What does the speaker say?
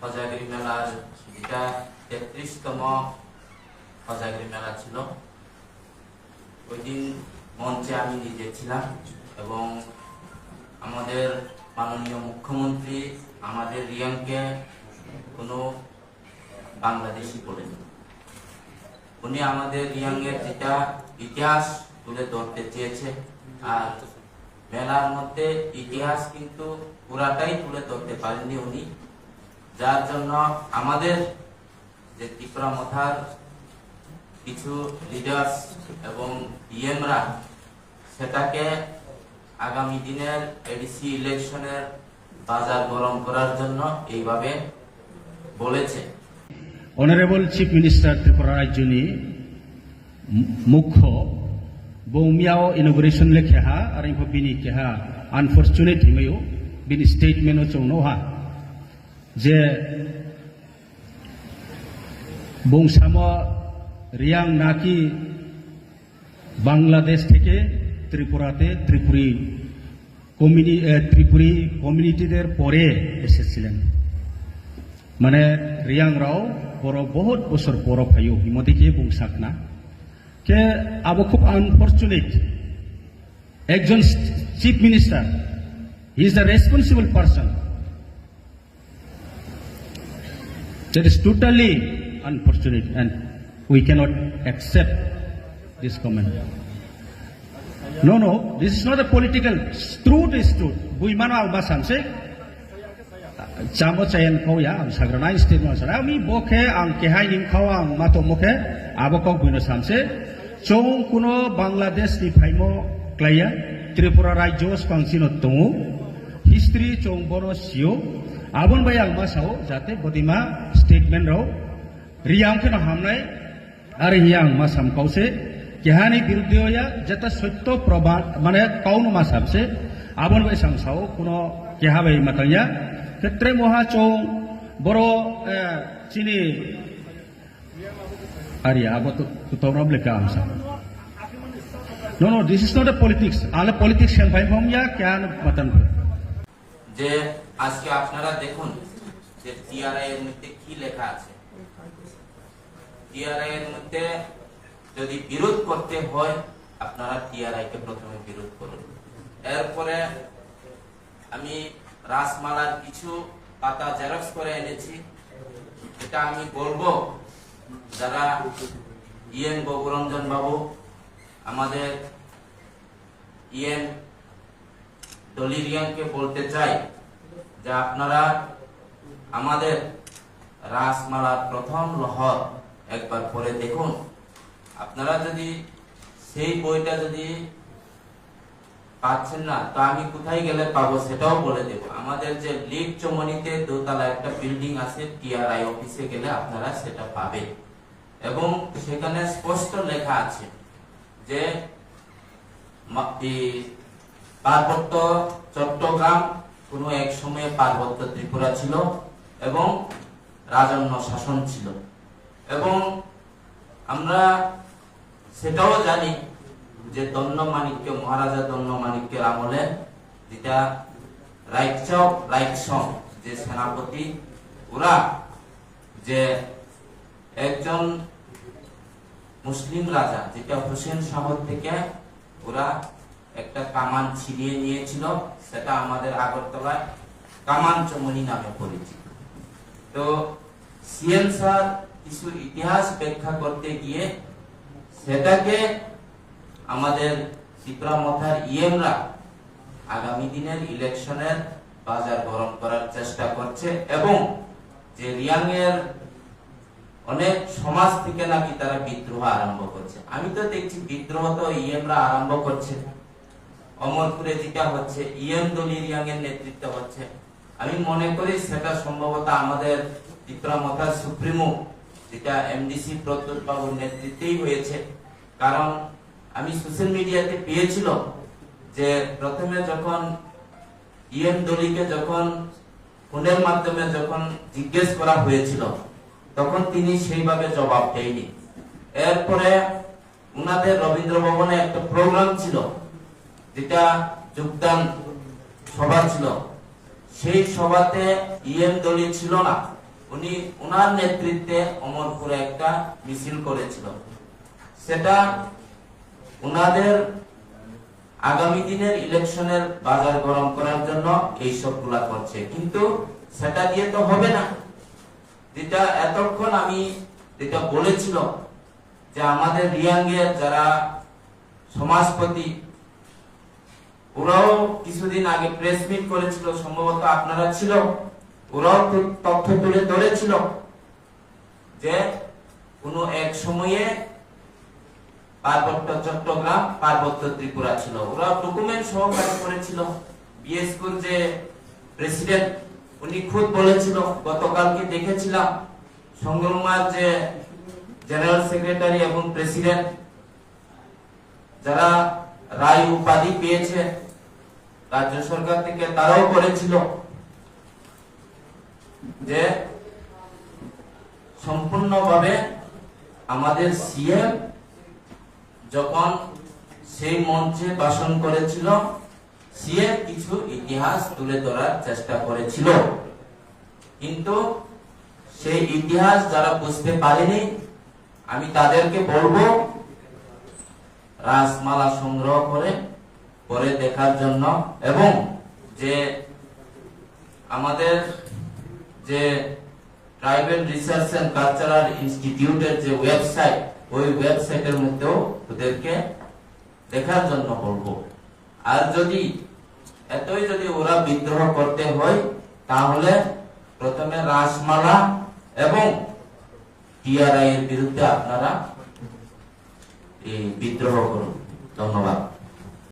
খজাগিরি মেলার এটা তেত্রিশতম খজাগিরি মেলা ছিল। ওই দিন মঞ্চে আমি নিজে ছিলাম এবং আমাদের মাননীয় মুখ্যমন্ত্রী আমাদের রিয়াংকে কোনো বাংলাদেশি বলেন উনি আমাদের রিয়াংয়ের যেটা ইতিহাস তুলে ধরতে চেয়েছে। আর মেলার মধ্যে ইতিহাস কিন্তু পুরাটাই তুলে ধরতে পারেননি উনি। যার জন্য আমাদের যে ত্রিপুরা মথার কিছু লিডার্স এবং ডিএমরা সেটাকে আগামী দিনের এডিসি ইলেকশনের বাজার গরম করার জন্য এইভাবে বলেছে। অনারেবল চিফ মিনিস্টার ত্রিপুরা রাজ্য মুখ্য বৌমিয়াও ইনগ্রেশন লেখে হা আর বিনি কেহা আনফরচুনেট হিমেও বিনি স্টেটমেন্ট চৌনো হা ha je রিয়াং নাকি বাংলাদেশ থেকে ত্রিপুরাতে ত্রিপুরি কমিউনি ত্রিপুরি কমিউনিটিদের পরে এসেছিলেন। মানে রিয়াং রাও বড়, বহুত বছর বড় ফাইও হিমদিকে বুংসাকনা কে আবো খুব আনফর্চুনেট একজন chief minister he is the responsible person That is totally unfortunate and we cannot accept this comment. No, no, this is not a political, truth is truth. Bui mana alba samse, chamo chayan kau ya, ang sagrana statement sa ami bokhe ang kehai nim kau ang mato mokhe, abo buino samse, chong kuno Bangladesh ni phaimo klaya, Tripura Rajyo spangsino tongu, history chong bono sio, bai ang masao, jate bodima statement rao, Reang কেন হামনাই আর হিয়াং মা সামকাউসে কেহানি বিরুদ্ধে হইয়া যেটা সত্য প্রমাণ মানে কাউন মা সাবসে আবন বাই সাংসাও কোনো কেহা বাই মাতাইয়া ক্ষেত্রে মহা চৌ বড় এ, চিনি আরিয়া আবো তো তোমরা লেখা আমসা No, no, this is not a politics. All politics can find from ya can matan. যে আজকে আপনারা দেখুন যে টিআরআই এর মধ্যে কি লেখা আছে। টিআরআই এর মধ্যে যদি বিরোধ করতে হয়, আপনারা টিআরআই কে প্রথমে বিরোধ করুন। এরপরে আমি রাসমালার কিছু পাতা জেরক্স করে এনেছি। এটা আমি বলব, যারা ইএন গৌরঞ্জন বাবু, আমাদের ইএন ডলিরিয়ানকে বলতে চাই যে আপনারা আমাদের রাসমালার প্রথম লহর একবার পরে দেখুন। আপনারা যদি সেই বইটা যদি পাচ্ছেন না, তো আমি কোথায় গেলে পাবো সেটাও বলে দেব। আমাদের যে লিগ চমনিতে দোতলা একটা বিল্ডিং আছে, টিআরআই অফিসে গেলে আপনারা সেটা পাবেন। এবং সেখানে স্পষ্ট লেখা আছে যে পার্বত্য চট্টগ্রাম কোনো এক সময়ে পার্বত্য ত্রিপুরা ছিল এবং রাজন্য শাসন ছিল। এবং আমরা সেটাও জানি যে দন্য মাণিক্য মহারাজা দন্য মাণিক্যের আমলে যেটা যে সেনাপতি, ওরা যে একজন মুসলিম রাজা, যেটা হোসেন শহর থেকে ওরা একটা কামান ছিনিয়ে নিয়েছিল, সেটা আমাদের আগরতলায় কামান চমনি নামে পরিচিত। তো সিএন স্যার কিছু ইতিহাস ব্যাখ্যা করতে গিয়ে সেটাকে আমাদের ত্রিপুরা মথার ইএমরা আগামী দিনের ইলেকশনের বাজার গরম করার চেষ্টা করছে এবং যে রিয়াং এর অনেক সমাজ থেকে নাকি তারা বিদ্রোহ আরম্ভ করছে। আমি তো দেখছি বিদ্রোহ তো ইএমরা আরম্ভ করছে অমরপুরে যেটা হচ্ছে ইএম দলিরিয়াং এর নেতৃত্ব হচ্ছে। আমি মনে করি সেটা সম্ভবত আমাদের ত্রিপুরা মথার সুপ্রিমো, যেটা এমডিসি প্রদ্যুৎ বাবুর নেতৃত্বেই হয়েছে। কারণ আমি সোশ্যাল মিডিয়াতে পেয়েছিল যে প্রথমে যখন ইএম দলিকে যখন ফোনের মাধ্যমে যখন জিজ্ঞেস করা হয়েছিল, তখন তিনি সেইভাবে জবাব দেয়নি। এরপরে উনাদের রবীন্দ্র ভবনে একটা প্রোগ্রাম ছিল যেটা যোগদান সভা ছিল, সেই সভাতে ইএম দলি ছিল না। উনি ওনার নেতৃত্বে অমরপুরে একটা মিছিল করেছিল। সেটা ওনাদের আগামী দিনের ইলেকশনের বাজার গরম করার জন্য এই সবগুলা করছে। কিন্তু সেটা দিয়ে তো হবে না। যেটা এতক্ষণ আমি যেটা বলেছিল যে আমাদের রিয়াঙ্গের যারা সমাজপতি ওরাও কিছুদিন আগে প্রেস মিট করেছিল, সম্ভবত আপনারা ছিল, ওরাও তথ্য তুলে ধরেছিল যে কোনো এক সময়ে পার্বত্য চট্টগ্রাম, পার্বত্য ত্রিপুরা ছিল। ওরা ডকুমেন্ট সহকারে করেছিল। বিএসকুর যে প্রেসিডেন্ট উনি খুদ বলেছিল, গতকালকে দেখেছিলাম সংগ্রামার যে জেনারেল সেক্রেটারি এবং প্রেসিডেন্ট যারা রায় উপাধি পেয়েছে রাজ্য সরকার থেকে তারাও করেছিল যে সম্পূর্ণভাবে আমাদের সিএম যখন সেই মঞ্চে ভাষণ করেছিল সিএম কিছু ইতিহাস তুলে ধরার চেষ্টা করেছিল। কিন্তু সেই ইতিহাস যারা বুঝতে পারেনি, আমি তাদেরকে বলব, রাসমালা সংগ্রহ করে পরে দেখার জন্য এবং যে আমাদের যে ট্রাইবেল রিসার্চ এন্ড কালচারাল ইনস্টিটিউটের যে ওয়েবসাইট, ওই ওয়েবসাইটের মধ্যেও ওদেরকে দেখার জন্য বলব। আর যদি এতই যদি ওরা বিদ্রোহ করতে হয়, তাহলে প্রথমে রাসমালা এবং টিআরআই এর বিরুদ্ধে আপনারা বিদ্রোহ করুন। ধন্যবাদ।